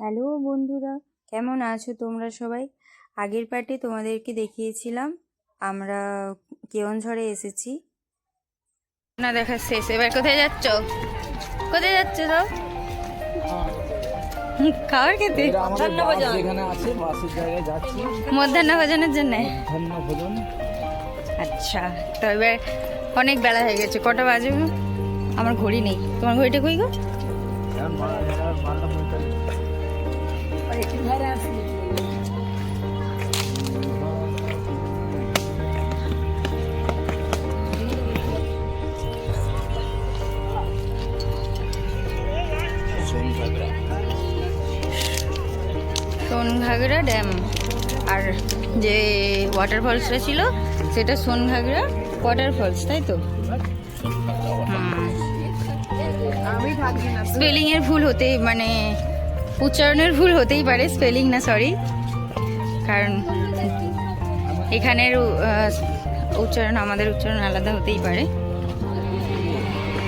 Hello বন্ধুরা কেমন আছো তোমরা সবাই? আগের পার্টে তোমাদেরকে দেখিয়েছিলাম আমরা কেওনঝড়ে এসেছি। না দেখা শেষ। এবার কোথায় যাচ্ছ? কোথায় যাচ্ছ সব? খাবার খেতে? মধ্যাহ্ন ভোজনের জন্য? আচ্ছা তো এবার অনেক বেলা হয়ে গেছে। কটা বাজে আমার ঘড়ি নেই। তোমার ঘড়িটা কই গো? সোনঘাগরা ড্যাম। আর যে ওয়াটার ফলসটা ছিল সেটা সোনঘাগরা ওয়াটারফলস তাই তো? স্পেলিং এর ভুল হতেই মানে উচ্চারণের ভুল হতেই পারে স্পেলিং না সরি কারণ এখানের উচ্চারণ আমাদের উচ্চারণ আলাদা হতেই পারে।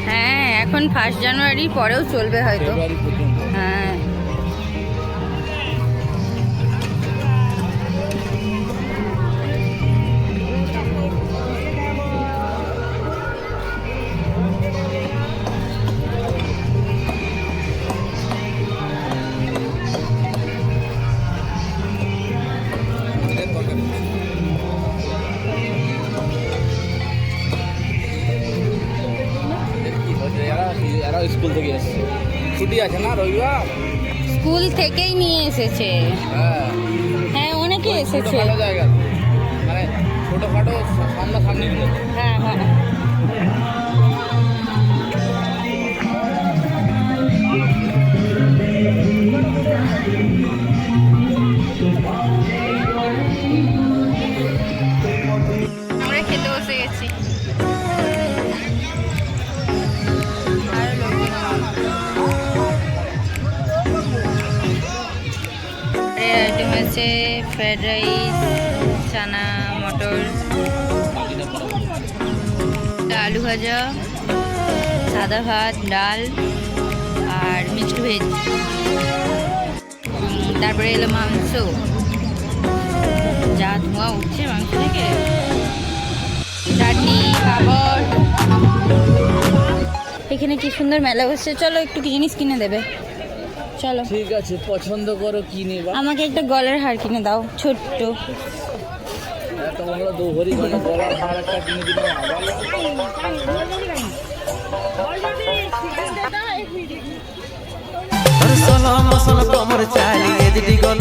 হ্যাঁ এখন ফার্স্ট জানুয়ারি পরেও চলবে হয়তো। হ্যাঁ। স্কুল থেকে এসছে। ছুটি আছে না রবিবার? স্কুল থেকেই নিয়ে এসেছে। হ্যাঁ। হ্যাঁ অনেকে এসেছে। ভালো জায়গা মানে ছোটখাটো সামনাসামনি হ্যাঁ হ্যাঁ। আইটেম আছে ফ্রাইড রাইস চানা, মটর, আলু ভাজা, সাদা ভাত, ডাল আর মিক্সড ভেজ। তারপরে এলো মাংস। যা ধোঁয়া উঠছে মাংস থেকে। চাটনি, পাঁপড়। এখানে কি সুন্দর মেলা বসছে? চলো একটু কি জিনিস কিনে দেবে। চলো। ঠিক আছে পছন্দ করো কি নেবা? আমাকে একটা গলার হার কিনে দাও ছোট্ট। গলার হার একটা কিনে আবার সল কমর চালি এদিটি গল।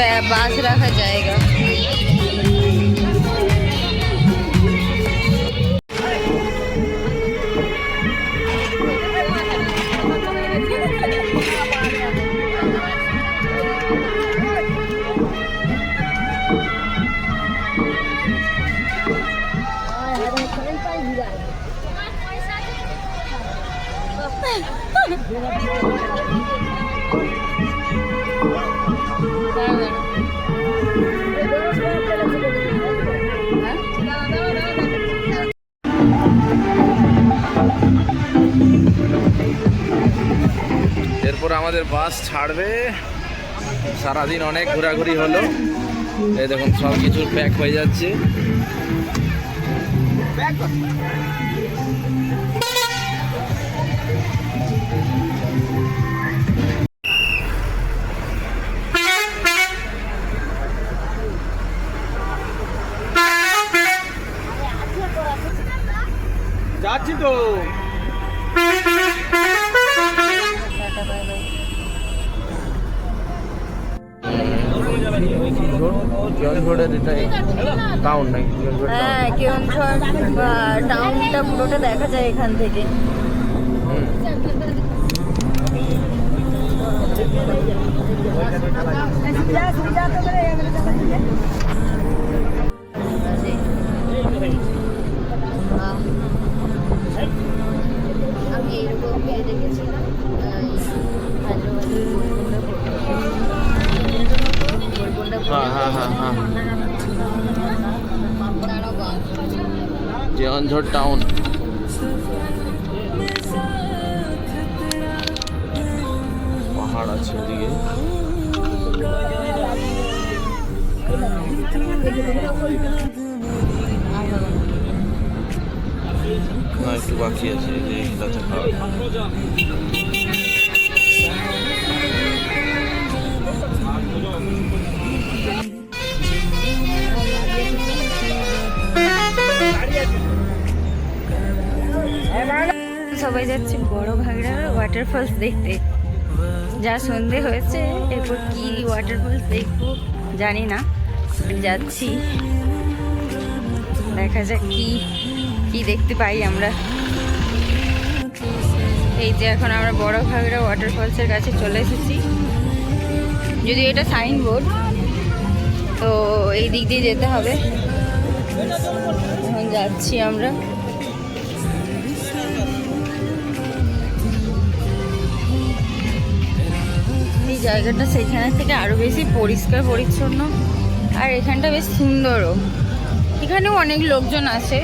মানে বা- বাস আমাদের বাস ছাড়বে। সারাদিন অনেক ঘোরাঘুরি হলো। এই দেখুন সব কিছু প্যাক হয়ে যাচ্ছে। জলঝড়ের এটাই টাউন নাকি হ্যাঁ কেওনঝড় টাউনটা পুরোটা দেখা যায় এখান থেকে। আমি জলঝড় টাউন। পাহাড় আছে ওদিকে। একটু বাকি আছে এই খাওয়া সবাই যাচ্ছে বড় ঘাগড়ার ওয়াটারফলস দেখতে। যা সন্ধে হয়েছে, এরপর কি ওয়াটারফলস দেখব জানি না যাচ্ছি। দেখা যাক কি কি দেখতে পাই আমরা। এই যে এখন আমরা বড় ঘাগড়া ওয়াটারফলসের কাছে চলে এসেছি। যদি এটা সাইন বোর্ড তো এই দিক দিয়ে যেতে হবে। এখন যাচ্ছি আমরা। জায়গাটা সেখানে থেকে আরও বেশি পরিষ্কার, পরিচ্ছন্ন। আর এখানটা বেশ সুন্দরও। এখানেও অনেক লোকজন আছে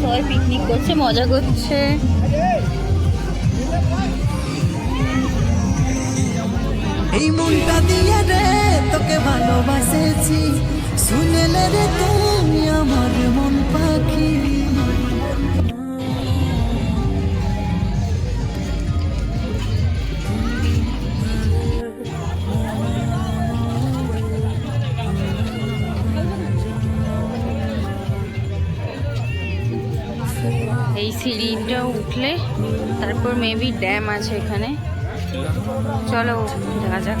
সবাই পিকনিক করছে, মজা করছে। এই মনটা দিয়ে রে, তোকে ভালোবাসেছি। শুনেলে রে তুমি আমার মন পাখি। সিঁড়িটা উঠলে তারপর মেবি ড্যাম আছে এখানে। চলো দেখা যাক।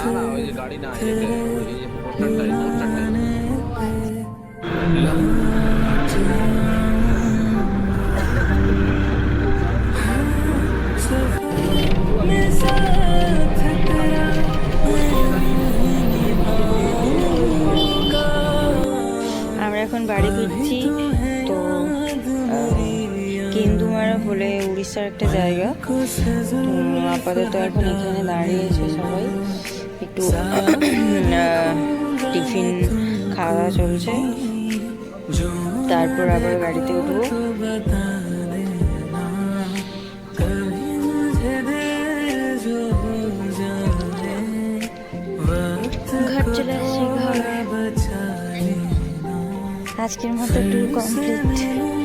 আমরা এখন বাড়ি ফিরছি, তো কেন্দুমারা বলে উড়িষ্যার একটা জায়গা। আপাতত এখন এখানে দাঁড়িয়েছে সবাই। একটু টিফিন খাওয়া চলছে। তারপর আবার গাড়িতে উঠবো। আজকের মতো ট্যুর কমপ্লিট